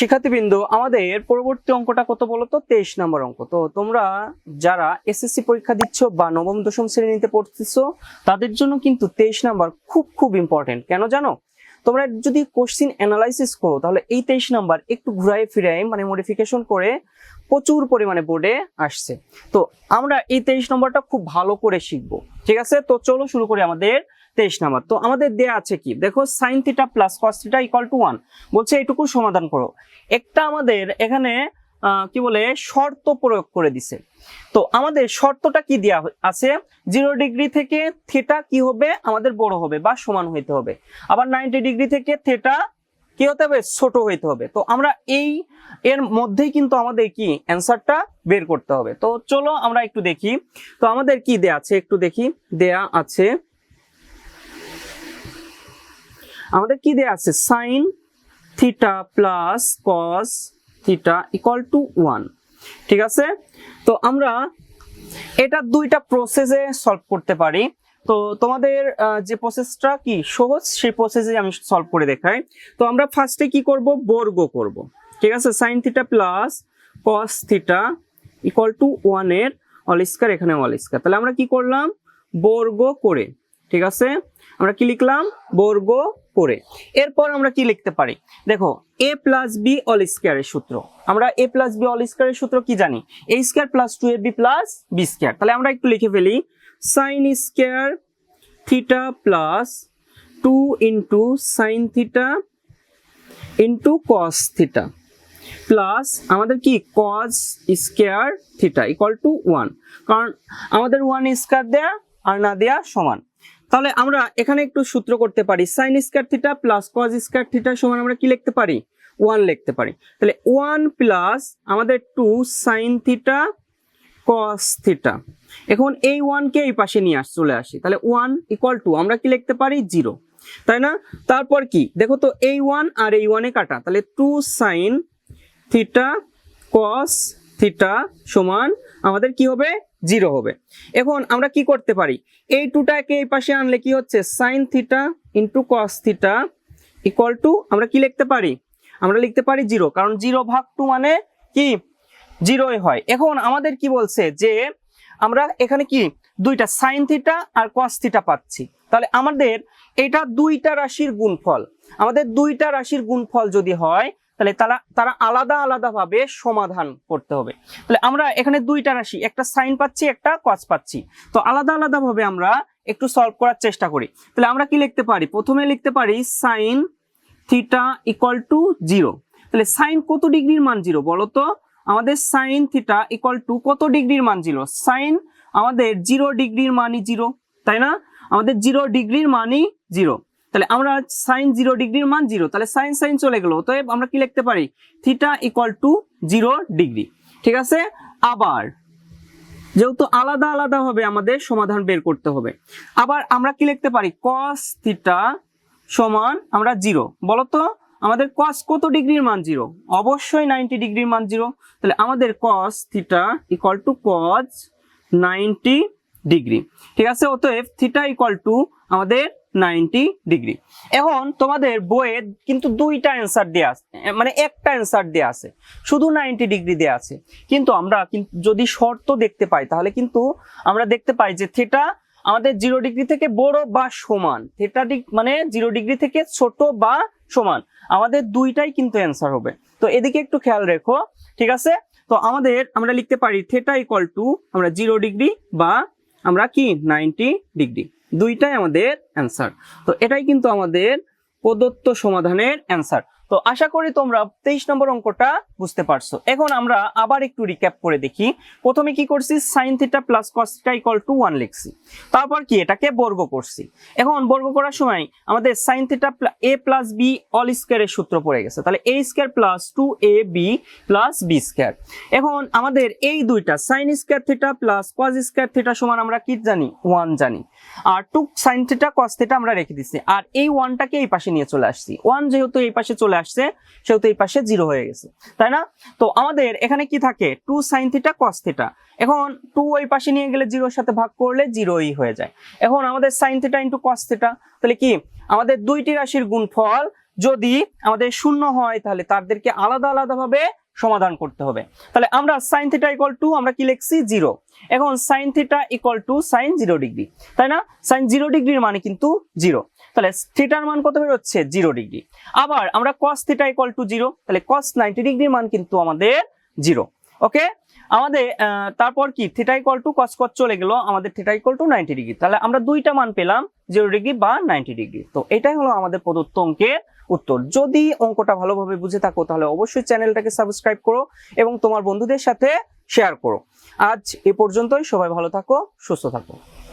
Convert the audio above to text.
শিক্ষার্থীবৃন্দ, আমাদের পরবর্তী অঙ্কটা কত বলতো? তেইশ নম্বর অঙ্ক। তো তোমরা যারা এসএসসি পরীক্ষা দিচ্ছ বা নবম দশম শ্রেণীতে পড়তেছ, তাদের জন্য কিন্তু তেইশ নাম্বার খুব খুব ইম্পর্টেন্ট কেন জানো? তোমরা যদি কোশ্চিন অ্যানালাইসিস করো, তাহলে এই তেইশ নাম্বার একটু ঘুরাই ফিরাই মানে মডিফিকেশন করে প্রচুর পরিমাণে বোর্ডে আসছে। তো আমরা এই তেইশ নাম্বারটা খুব ভালো করে শিখব, ঠিক আছে? তো চলো শুরু করি আমাদের তেইশ নাম্বার তো আমাদের দেয়া আছে কি? দেখো sine theta plus cos theta to one বলছে এইটুকু সমাধান করো। একটা আমাদের এখানে কি বলে, শর্ত প্রয়োগ করে দিছে। তো আমাদের শর্তটা কি হ- আছে? জিরো ডিগ্রি থেকে থিটা কি হবে? আমাদের বড় হবে বা সমান হইতে হবে। আবার নাইনটি ডিগ্রি থেকে থেটা কি হতে হবে? ছোট হইতে হবে। তো আমরা এই, এর মধ্যেই কিন্তু আমাদের কি? অ্যান্সারটা বের করতে হবে। তো চলো আমরা একটু দেখি। তো আমাদের কি দেয়া আছে? একটু দেখি। দেয়া আছে আমাদের কি দেয়া আছে? Sine theta plus cos theta equal to one ঠিক আছে? তো আমরা এটা দুইটা প্রসেসে সলভ করতে পারি। তো তোমাদের যে প্রসেসটা কি সহজ, সেই প্রসেসে আমি সলভ করে দেখাই। তো আমরা ফার্স্টে কি করব? বর্গ করব। ঠিক আছে? Sine theta plus cos theta equal to ওয়ানের অল স্কয়ার এখানে অল স্কয়ার তাহলে আমরা কি করলাম? বর্গ করে ঠিক আছে? আমরা কি লিখলাম? বর্গ করে। এরপর আমরা কি লিখতে পারি? দেখো এ প্লাস বি অল স্কয়ারের সূত্র। আমরা এ প্লাস বি অল স্কয়ারের সূত্র কি জানি? A square plus two A B plus B square তাহলে আমরা একটু লিখে ফেলি। Sine square theta plus two into sine theta into cos theta plus আমাদের কি? Cos square theta equal to one কারণ আমাদের ওয়ান স্কয়ার দেয়া আর না দেয়া সমান। তাহলে আমরা এখানে একটু সূত্র করতে পারি। Sine square theta plus cos square theta সমান আমরা কি লিখতে পারি? ওয়ান লিখতে পারি। তাহলে ওয়ান প্লাস আমাদের two sine theta cos theta এখন এই ওয়ানকে এই পাশে নিয়ে আস চলে আসি। তাহলে ওয়ান ইকুয়াল টু আমরা কি লিখতে পারি? জিরো তাই না? তারপর কি? দেখো তো, এই ওয়ান আর এই ওয়ানে কাটা। তাহলে two sine theta cos theta সমান আমাদের কি হবে? জিরো হবে। এখন আমরা কি করতে পারি? এই টুটাকে এই পাশে আনলে কি হচ্ছে? Sine theta into cos theta equal to আমরা কি লিখতে পারি? আমরা লিখতে পারি জিরো, কারণ জিরো ভাগ টু মানে কি? জিরোই হয়। এখন আমাদের কি বলছে যে আমরা এখানে কি? দুইটা সাইন থিটা আর কস থিটা পাচ্ছি। তাহলে আমাদের এটা দুইটা রাশির গুণফল, আমাদের দুইটা রাশির গুণফল যদি হয় তাহলে তারা তারা আলাদা আলাদা ভাবে সমাধান করতে হবে। তাহলে আমরা এখানে দুইটা রাশি, একটা সাইন পাচ্ছি, একটা কস পাচ্ছি। তো আলাদা আলাদা ভাবে আমরা একটু সলভ করার চেষ্টা করি। তাহলে আমরা কি লিখতে পারি? প্রথমে লিখতে পারি sine theta equal to zero তাহলে সাইন কত ডিগ্রির মান জিরো বলো তো আমাদের সাইন থিটা ইকুয়াল টু কত ডিগ্রির মান জিরো সাইন আমাদের জিরো ডিগ্রির মানই জিরো তাই না? আমাদের জিরো ডিগ্রির মানই জিরো তাহলে আমরা সাইন জিরো ডিগ্রির মান জিরো তাহলে সাইন সাইন চলে গেল, অতএব আমরা কি লিখতে পারি? Theta equal to zero degree. ঠিক আছে? আবার, যেহেতু আলাদা আলাদা ভাবে আমাদের, সমাধান বের করতে হবে। আবার আমরা কি লিখতে পারি? কস থিটা সমান আমরা জিরো বলতো, আমাদের কস কত ডিগ্রির মান জিরো অবশ্যই নাইনটি ডিগ্রির মান জিরো তাহলে আমাদের cos theta equal to cos ninety degree. ঠিক আছে? অতএব থিটা ইকুয়াল টু আমাদের নাইনটি ডিগ্রি। এখন তোমাদের বইয়ে কিন্তু দুইটা অ্যান্সার দেওয়া আছে মানে একটা অ্যান্সার দেওয়া আছে, শুধু নাইনটি ডিগ্রি দেওয়া আছে। কিন্তু আমরা যদি শর্ত দেখতে পাই, তাহলে কিন্তু আমরা দেখতে পাই যে থিটা আমাদের জিরো ডিগ্রি থেকে বড় বা সমান। থিটা মানে জিরো ডিগ্রি থেকে ছোট বা সমান। আমাদের দুইটাই কিন্তু অ্যান্সার হবে। তো এদিকে একটু খেয়াল রেখো, ঠিক আছে? তো আমাদের আমরা লিখতে পারি থিটা ইকুয়াল টু আমরা জিরো ডিগ্রি বা আমরা কি? Ninety degree. দুইটাই আমাদের অ্যান্সার তো এটাই কিন্তু আমাদের প্রদত্ত সমাধানের অ্যান্সার তো আশা করি তোমরা তেইশ নম্বর অঙ্কটা বুঝতে পারছ। এখন আমরা আবার একটু রিক্যাপ করে দেখি। প্রথমে কি করছি? Sine theta plus cos theta equal to one লিখছি। তারপর কি? এটাকে বর্গ করছি। এখন বর্গ করার সময় আমাদের sine theta A plus B all স্কোয়ারের সূত্র পড়ে গেছে। তাহলে A square plus two A B plus B square এখন আমাদের এই দুইটা sine square theta plus cos square theta সমান আমরা কি জানি? ওয়ান জানি। আর two sine theta cos theta আমরা রেখে দিচ্ছি। আর এই ওয়ানটাকে এই পাশে নিয়ে চলে আসছি। ওয়ান যেহেতু এই পাশে চলে আসছে, সেহেতু এই পাশে জিরো হয়ে গেছে, তাই না? তো আমাদের এখানে কি থাকে? Two sine theta cos theta এখন টু ওই পাশে নিয়ে গেলে জিরোর সাথে ভাগ করলে জিরোই হয়ে যায়। এখন আমাদের sine theta into cos theta তাহলে কি? আমাদের দুইটি রাশির গুণফল যদি আমাদের শূন্য হয়, তাহলে তাদেরকে আলাদা আলাদাভাবে সমাধান করতে হবে। তাহলে আমরা সাইন থিটা ইকুয়াল টু আমরা কি লিখছি? জিরো এখন sine theta equal to sine zero degree তাই না? সাইন জিরো ডিগ্রির মানে কিন্তু জিরো তাহলে থিটার মান কত বেরোচ্ছে? জিরো ডিগ্রি আবার আমরা cos theta equal to zero তাহলে কস নাইনটি ডিগ্রির মান কিন্তু আমাদের জিরো ওকে আমাদের তারপর কি? Theta equal to cos cos চলে গেল, আমাদের theta equal to ninety degree তাহলে আমরা দুইটা মান পেলাম জিরো ডিগ্রি বা নাইনটি ডিগ্রি তো এটাই হলো আমাদের প্রদত্ত অঙ্কের উত্তর। যদি অঙ্কটা ভালোভাবে বুঝে থাকো, তাহলে অবশ্যই চ্যানেলটাকে সাবস্ক্রাইব করো এবং তোমার বন্ধুদের সাথে শেয়ার করো। আজ এ পর্যন্তই, সবাই ভালো থাকো, সুস্থ থাকো।